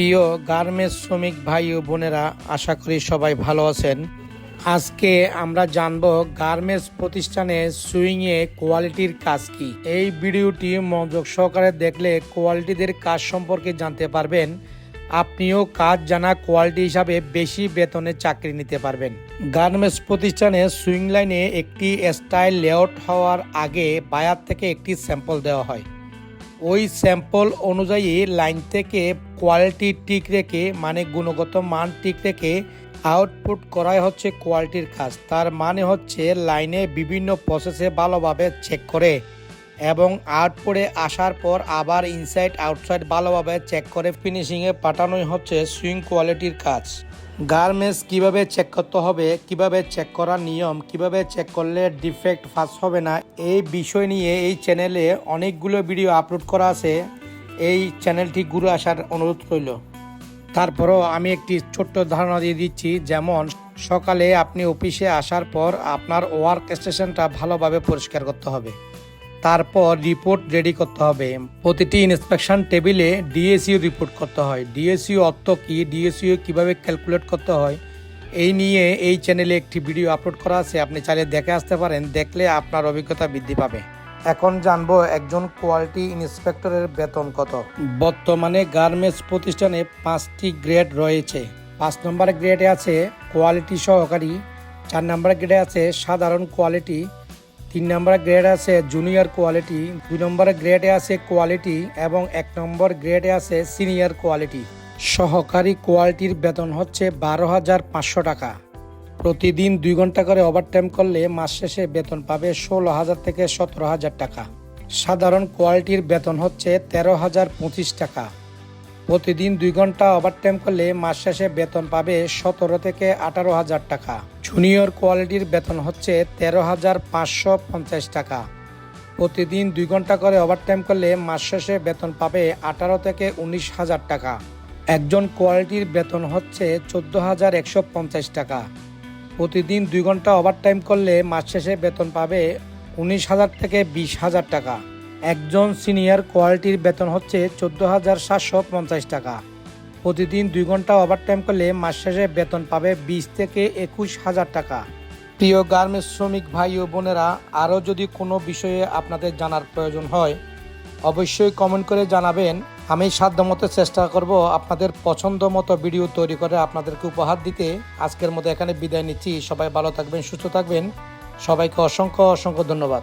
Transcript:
প্রিয় গার্মেন্টস শ্রমিক ভাই ও বোনেরা, আশা করি সবাই ভালো আছেন। আজকে আমরা জানব গার্মেন্টস প্রতিষ্ঠানে সুইংয়ে কোয়ালিটির কাজ কি। এই ভিডিওটি মনোযোগ সহকারে দেখলে কোয়ালিটিদের কাজ সম্পর্কে জানতে পারবেন। আপনিও কাজ জানা কোয়ালিটি হিসাবে বেশি বেতনে চাকরি নিতে পারবেন। গার্মেন্টস প্রতিষ্ঠানে সুইং লাইনে একটি স্টাইল লেআউট হওয়ার আগে বায়ার থেকে একটি স্যাম্পল দেওয়া হয়। ওই স্যাম্পল অনুযায়ী লাইন থেকে কোয়ালিটি ঠিক রেখে মানে গুণগত মান ঠিক রেখে আউটপুট করাই হচ্ছে কোয়ালিটির কাজ। তার মানে হচ্ছে লাইনে বিভিন্ন প্রসেসে ভালোভাবে চেক করে। এবং আউটপুটে আসার পর আবার ইনসাইড আউটসাইড ভালোভাবে চেক করে ফিনিশিংয়ে পাঠানোই হচ্ছে সুইং কোয়ালিটির কাজ। গার্মেন্টস কীভাবে চেক করতে হবে, কীভাবে চেক করার নিয়ম, কীভাবে চেক করলে ডিফেক্ট ফাঁস হবে না, এই বিষয় নিয়ে এই চ্যানেলে অনেকগুলো ভিডিও আপলোড করা আছে। এই চ্যানেলটি ঘুরে আসার অনুরোধ রইল। তারপরও আমি একটি ছোট্ট ধারণা দিয়ে দিচ্ছি, যেমন সকালে আপনি অফিসে আসার পর আপনার ওয়ার্ক স্টেশনটা ভালোভাবে পরিষ্কার করতে হবে। তারপর রিপোর্ট রেডি করতে হবে। প্রতিটি ইন্সপেকশন টেবিলে ডিএসইউ রিপোর্ট করতে হয়। ডিএসইউ অর্থ কি? ডিএসইউ কীভাবে ক্যালকুলেট করতে হয়? এই নিয়ে এই চ্যানেলে একটি ভিডিও আপলোড করা আছে। আপনি চাইলে দেখে আসতে পারেন। দেখলে আপনার অভিজ্ঞতা বৃদ্ধি পাবে। এখন জানব একজন কোয়ালিটি ইন্সপেক্টরের বেতন কত। বর্তমানে গার্মেন্টস প্রতিষ্ঠানে পাঁচটি গ্রেড রয়েছে। পাঁচ নম্বর গ্রেডে আছে কোয়ালিটি সহকারী, চার নম্বর গ্রেডে আছে সাধারণ কোয়ালিটি তিন নম্বর গ্রেড আছে জুনিয়র কোয়ালিটি দুই নম্বর গ্রেডে আছে কোয়ালিটি এবং এক নম্বর গ্রেডে আছে সিনিয়র কোয়ালিটি সহকারী কোয়ালিটির বেতন হচ্ছে বারো হাজার পাঁচশো টাকা। প্রতিদিন দুই ঘণ্টা করে ওভারটাইম করলে মাস শেষে বেতন পাবে ষোলো হাজার থেকে সতেরো হাজার টাকা। সাধারণ কোয়ালিটির বেতন হচ্ছে তেরো হাজার পঁচিশ টাকা। প্রতিদিন দুই ঘণ্টা ওভারটাইম করলে মাস শেষে বেতন পাবে সতেরো থেকে আঠারো হাজার টাকা। জুনিয়র কোয়ালিটির বেতন হচ্ছে তেরো হাজার পাঁচশো পঞ্চাশ টাকা। প্রতিদিন দুই ঘণ্টা করে ওভারটাইম করলে মাস শেষে বেতন পাবে আঠারো থেকে উনিশ হাজার টাকা। একজন কোয়ালিটির বেতন হচ্ছে চোদ্দ হাজার একশো পঞ্চাশ টাকা। প্রতিদিন দুই ঘণ্টা ওভারটাইম করলে মাস শেষে বেতন পাবে উনিশ হাজার থেকে বিশ হাজার টাকা। একজন সিনিয়র কোয়ালিটির বেতন হচ্ছে চোদ্দ হাজার সাতশো পঞ্চাশ টাকা। প্রতিদিন দুই ঘণ্টা ওভারটাইম করলে মাস শেষে বেতন পাবে বিশ থেকে একুশ হাজার টাকা। প্রিয় গার্মেন্টস শ্রমিক ভাই ও বোনেরা, আরও যদি কোনো বিষয়ে আপনাদের জানার প্রয়োজন হয়, অবশ্যই কমেন্ট করে জানাবেন। আমি সাধ্যমতো চেষ্টা করব আপনাদের পছন্দ মতো ভিডিও তৈরি করে আপনাদেরকে উপহার দিতে। আজকের মতো এখানে বিদায় নিচ্ছি। সবাই ভালো থাকবেন, সুস্থ থাকবেন। সবাইকে অসংখ্য অসংখ্য ধন্যবাদ।